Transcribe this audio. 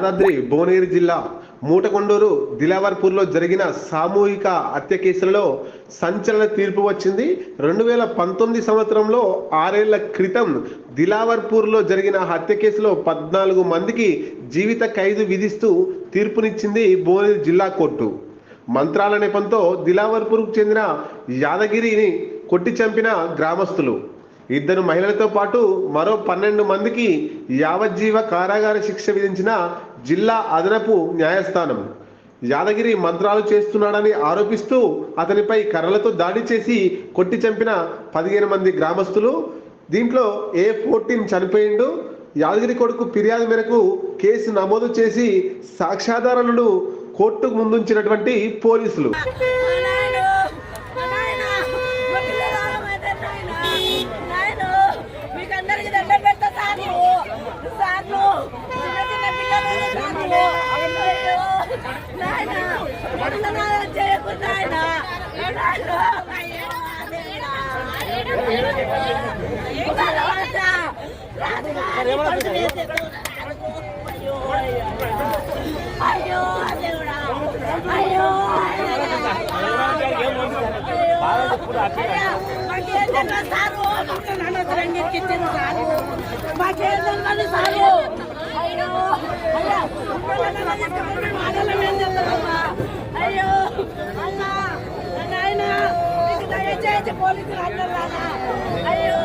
యాదాద్రి భువనగిరి జిల్లా మూటకొండూరు దిలావర్పూర్లో జరిగిన సామూహిక హత్య కేసులలో సంచలన తీర్పు వచ్చింది. రెండు వేల పంతొమ్మిది సంవత్సరంలో ఆరేళ్ళ క్రితం దిలావర్పూర్లో జరిగిన హత్య కేసులో పద్నాలుగు మందికి జీవిత ఖైదు విధిస్తూ తీర్పునిచ్చింది భువనగిరి జిల్లా కోర్టు. మంత్రాల నెపంతో దిలావర్పూర్కు చెందిన యాదగిరిని కొట్టి చంపిన గ్రామస్తులు. ఇద్దరు మహిళలతో పాటు మరో పన్నెండు మందికి యావజ్జీవ కారాగార శిక్ష విధించిన జిల్లా అదనపు న్యాయస్థానం. యాదగిరి మంత్రాలు చేస్తున్నాడని ఆరోపిస్తూ అతనిపై కర్రలతో దాడి చేసి కొట్టి చంపిన పదిహేను మంది గ్రామస్తులు. దీంట్లో ఏ ఫోర్టీన్ చనిపోయిండు. యాదగిరి కొడుకు ఫిర్యాదు మేరకు కేసు నమోదు చేసి సాక్ష్యాధారాలను కోర్టుకు ముందుంచినటువంటి పోలీసులు. అయ్యో దేవుడా. భగవంత, రాజుగా నీ కొడుకు చేసేది. అయ్యో అయ్యో దేవుడా అయ్యో మాకేందని సారు అయ్యో అయ్యా అయ్యో పోలీసులు అన్నారా అయ్యో.